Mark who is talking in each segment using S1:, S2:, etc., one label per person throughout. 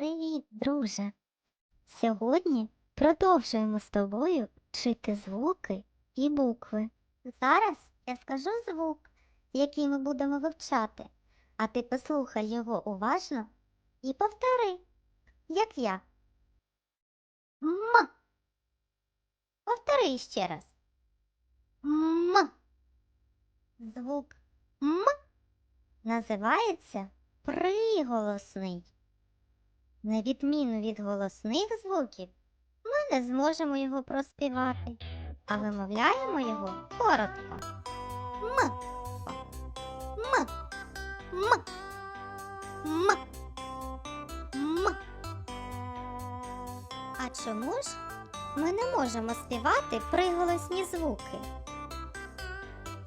S1: Привіт, друже! Сьогодні продовжуємо з тобою вчити звуки і букви. Зараз я скажу звук, який ми будемо вивчати, а ти послухай його уважно і повтори, як я. М. Повтори ще раз. М. Звук М називається приголосний. На відміну від голосних звуків, ми не зможемо його проспівати, а вимовляємо його коротко. М. М. М. М. М. А чому ж ми не можемо співати приголосні звуки?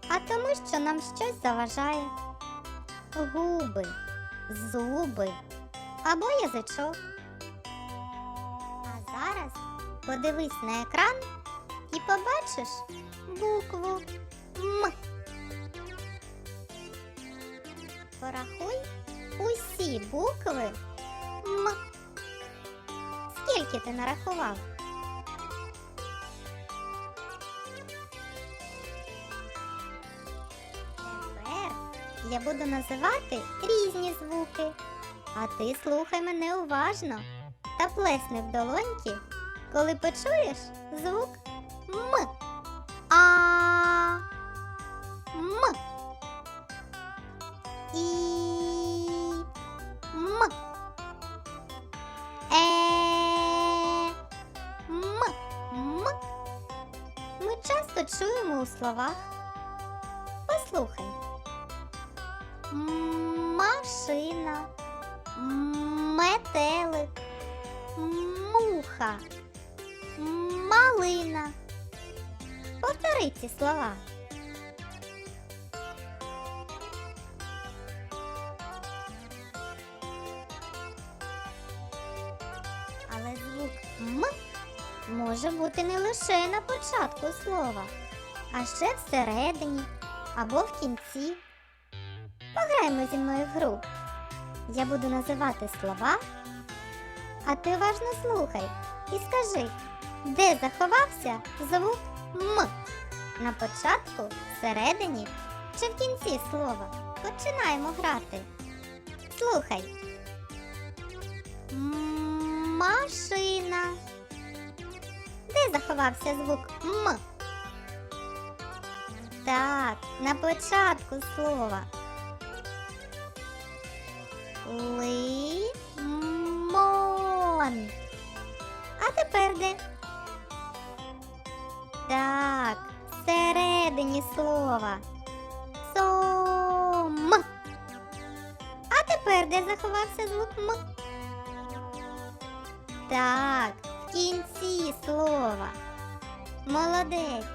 S1: А тому, що нам щось заважає. Губи, зуби або язичок. А зараз подивись на екран і побачиш букву М. Порахуй усі букви М. Скільки ти нарахував? Тепер я буду називати різні звуки. А ти слухай мене уважно та плесни в долоньки, коли почуєш звук М. А. М. І. М. Е. М. М. Ми часто чуємо у словах. Послухай. Машина муха, малина. Повтори ці слова. Але звук М може бути не лише на початку слова, а ще всередині або в кінці. Пограємо зі мною в гру. Я буду називати слова, а ти уважно слухай і скажи, де заховався звук М? На початку, всередині чи в кінці слова. Починаємо грати. Слухай. Машина. Де заховався звук М? Так, на початку слова. Лимон. А тепер де? Так, всередині слова. Сом. А тепер де заховався звук М? Так, в кінці слова. Молодець.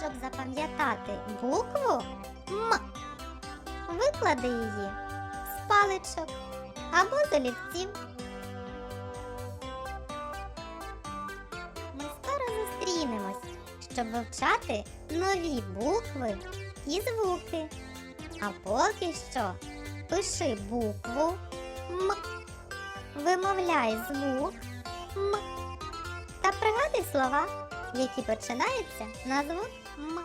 S1: Щоб запам'ятати букву М, виклади її з паличок або з олівців. Щоб вивчати нові букви і звуки. А поки що пиши букву М, вимовляй звук М та пригадай слова, які починаються на звук М.